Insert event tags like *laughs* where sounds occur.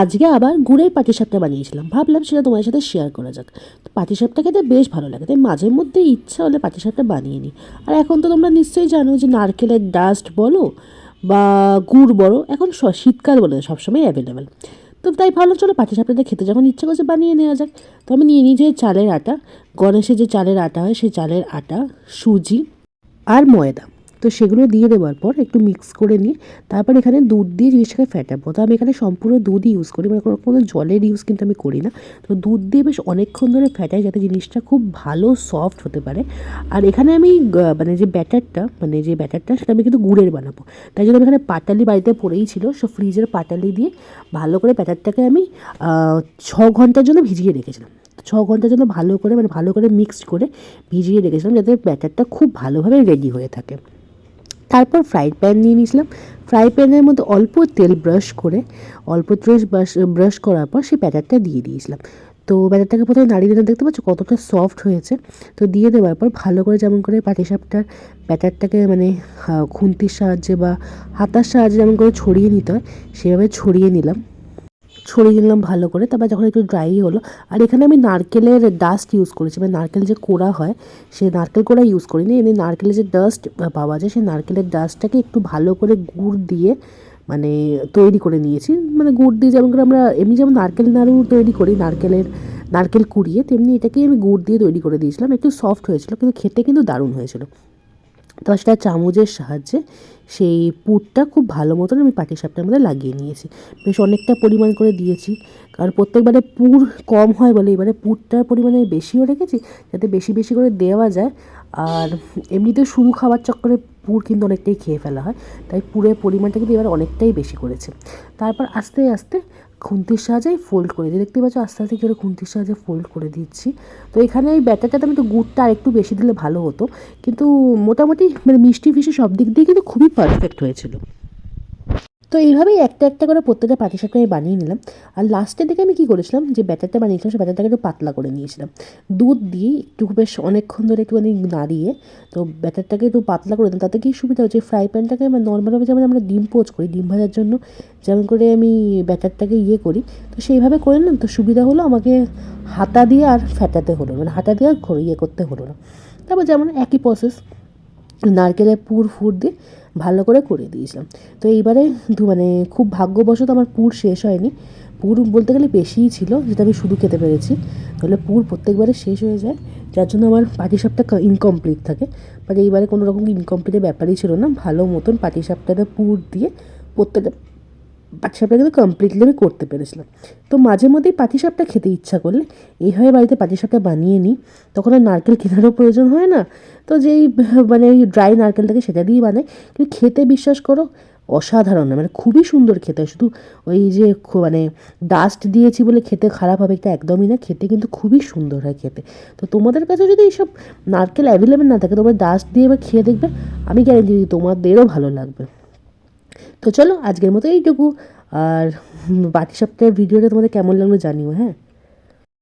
আজকে আবার গুড়ের পাটিসাপটা বানিয়েছিলাম। ভাবলাম সেটা তোমার সাথে শেয়ার করা যাক। পাটিসাপটা খেতে বেশ ভালো লাগে, তাই মাঝে মধ্যে ইচ্ছা হলে পাটিসাপটা বানিয়ে নিই। আর এখন তো তোমরা নিশ্চয়ই জানো যে নারকেলের ডাস্ট বলো বা গুড় বলো, এখন শীতকাল বলে সবসময় অ্যাভেলেবেল তো তাই ভাবলাম চলো পাটিসাপটাটা খেতে যখন ইচ্ছা করছে বানিয়ে নেওয়া যাক। তো আমি নিয়ে নিই যে চালের আটা, গণেশের যে চালের আটা হয়, সেই চালের আটা, সুজি আর ময়দা। তো সেগুলো দিয়ে দেওয়ার পর একটু মিক্স করে নিয়ে তারপর এখানে দুধ দিয়ে জিনিসটাকে ফ্যাটাবো তো আমি এখানে সম্পূর্ণ দুধই ইউজ করি। মানে কোনো কোনো জলের ইউজ কিন্তু আমি করি না। তো দুধ দিয়ে বেশ অনেকক্ষণ ধরে ফ্যাটাই যাতে জিনিসটা খুব ভালো সফট হতে পারে। আর এখানে আমি মানে যে ব্যাটারটা মানে যে ব্যাটারটা, সেটা আমি কিন্তু গুড়ের বানাবো। তাই জন্য আমি এখানে পাটালি বাড়িতে পড়েই ছিল। সো ফ্রিজের পাটালি দিয়ে ভালো করে ব্যাটারটাকে আমি ছ ঘণ্টার জন্য ভিজিয়ে রেখেছিলাম। ছ ঘণ্টার জন্য ভালো করে মানে ভালো করে মিক্সড করে ভিজিয়ে রেখেছিলাম যাতে ব্যাটারটা খুব ভালোভাবে রেডি হয়ে থাকে। তারপর ফ্রাই প্যান নিয়ে নিয়েছিলাম। ফ্রাই প্যানের মধ্যে অল্প তেল ব্রাশ করে, অল্প তেল ব্রাশ ব্রাশ করার পর সেই ব্যাটারটা দিয়ে দিয়েছিলাম। তো ব্যাটারটাকে প্রথমে নাড়িয়ে দিলাম দেখতে পাচ্ছ কতটা সফট হয়েছে। তো দিয়ে দেওয়ার পর ভালো করে যেমন করে পাটিসাপটার ব্যাটারটাকে মানে খুন্তির সাহায্যে বা হাতার সাহায্যে যেমন করে ছড়িয়ে নিতে হয়, সেভাবে ছড়িয়ে নিলাম। ছড়িয়ে দিলাম ভালো করে, তারপর যখন একটু ড্রাই হলো, আর এখানে আমি নারকেলের ডাস্ট ইউজ করেছি মানে নারকেল যে কোড়া হয় সেই নারকেল কোড়া ইউজ করিনি, এমনি নারকেলের যে ডাস্ট পাওয়া যায় সেই নারকেলের ডাস্টটাকে একটু ভালো করে গুড় দিয়ে মানে তৈরি করে নিয়েছি মানে গুড় দিয়ে যেমন করে আমরা, এমনি যেমন নারকেল নাড়ু তৈরি করি, নারকেলের, নারকেল কুড়িয়ে, তেমনি এটাকে আমি গুড় দিয়ে তৈরি করে দিয়েছিলাম, একটু সফট হয়েছিল, কিন্তু খেতে কিন্তু দারুণ হয়েছিল। সেটা চামচের সাহায্যে সেই পুরটা খুব ভালো মতন আমি পাটিসাপটার মধ্যে লাগিয়ে নিয়েছি। বেশ অনেকটা পরিমাণ করে দিয়েছি। কারণ প্রত্যেকবারে পুর কম হয় বলে এবারে পুরটার পরিমাণে বেশিও রেখেছি, যাতে বেশি বেশি করে দেওয়া যায়। আর এমনিতে শুরু খাবার চক্করে পুর কিন্তু অনেকটাই খেয়ে ফেলা হয়, তাই পুরের পরিমাণটা কিন্তু এবার অনেকটাই বেশি করেছে। তারপর আস্তে আস্তে খুন্তির সাহায্যে ফোল্ড করে দিই। দেখতে পাচ্ছ আস্তে আস্তে করে খুন্তির সাহায্যে ফোল্ড করে দিচ্ছি। তো এখানে এই ব্যাটারটাতে আমি একটু গুড়টা আর একটু বেশি দিলে ভালো হতো। কিন্তু মোটামুটি মানে মিষ্টি ফিষ্টি সব দিক দিয়ে কিন্তু খুবই পারফেক্ট হয়েছিল। তো এইভাবেই একটা একটা করে প্রত্যেকটা পাটিসাপটা আমি বানিয়ে নিলাম। আর লাস্টের দিকে আমি কী করেছিলাম? যে ব্যাটারটা বানিয়েছিলাম সে ব্যাটারটাকে একটু পাতলা করে নিয়েছিলাম। দুধ দিয়ে একটু বেশ অনেকক্ষণ ধরে একটুখানি নাড়িয়ে, তো ব্যাটারটাকে একটু পাতলা করে দিলাম। তাতে কি সুবিধা হচ্ছে? ফ্রাই প্যানটাকে মানে নর্মালভাবে যেমন আমরা ডিম পোচ করি, ডিম ভাজার জন্য যেমন করে আমি ব্যাটারটাকে ইয়ে করি, তো সেইভাবে করে নিলাম। তো সুবিধা হলো আমাকে হাতা দিয়ে আর ফ্যাটাতে হলো মানে হাতা দিয়ে আর ইয়ে করতে হলো না। তারপর যেমন একই প্রসেস নারকেলের পুর ফুর দিয়ে ভালো করে করে দিয়েছিলাম। তো এইবারে মানে খুব ভাগ্যবশত আমার পুর শেষ হয়নি। পুর বলতে গেলে বেশিই ছিল, যেটা আমি শুধু খেতে পেরেছি। তাহলে পুর প্রত্যেকবারে শেষ হয়ে যায়, যার জন্য আমার পাটিসাপটা ইনকমপ্লিট থাকে। বাট এইবারে কোনো রকম ইনকমপ্লিটের ব্যাপারই ছিল না। ভালো মতন পাটিসাপটাতে পুর দিয়ে প্রত্যেকটা পাটিসাপটা কিন্তু কমপ্লিটলি আমি করতে পেরেছিলাম। তো মাঝে মধ্যেই পাটিসাপটা খেতে ইচ্ছা করলে এইভাবে বাড়িতে পাটিসাপটা বানিয়ে নিই, তখন আর নারকেল কেনারও প্রয়োজন হয় না। তো যেই *laughs* মানে ড্রাই নারকেলটাকে সেটা দিয়েই বানাই। কিন্তু খেতে বিশ্বাস করো, অসাধারণ মানে খুবই সুন্দর খেতে। শুধু ওই যে মানে ডাস্ট দিয়েছি বলে খেতে খারাপ হবে এটা একদমই না, খেতে কিন্তু খুবই সুন্দর হয় খেতে। তো তোমাদের কাছে যদি এইসব নারকেল অ্যাভেলেবেল না থাকে, তোমরা ডাস্ট দিয়ে এবার খেয়ে দেখবে, আমি গ্যারেন্টি দিই তোমাদেরও ভালো লাগবে। তো চলো আজকের মতো এইটুকু। আর বাকি সপ্তাহের ভিডিওটা তোমাদের কেমন লাগল জানিও হ্যাঁ?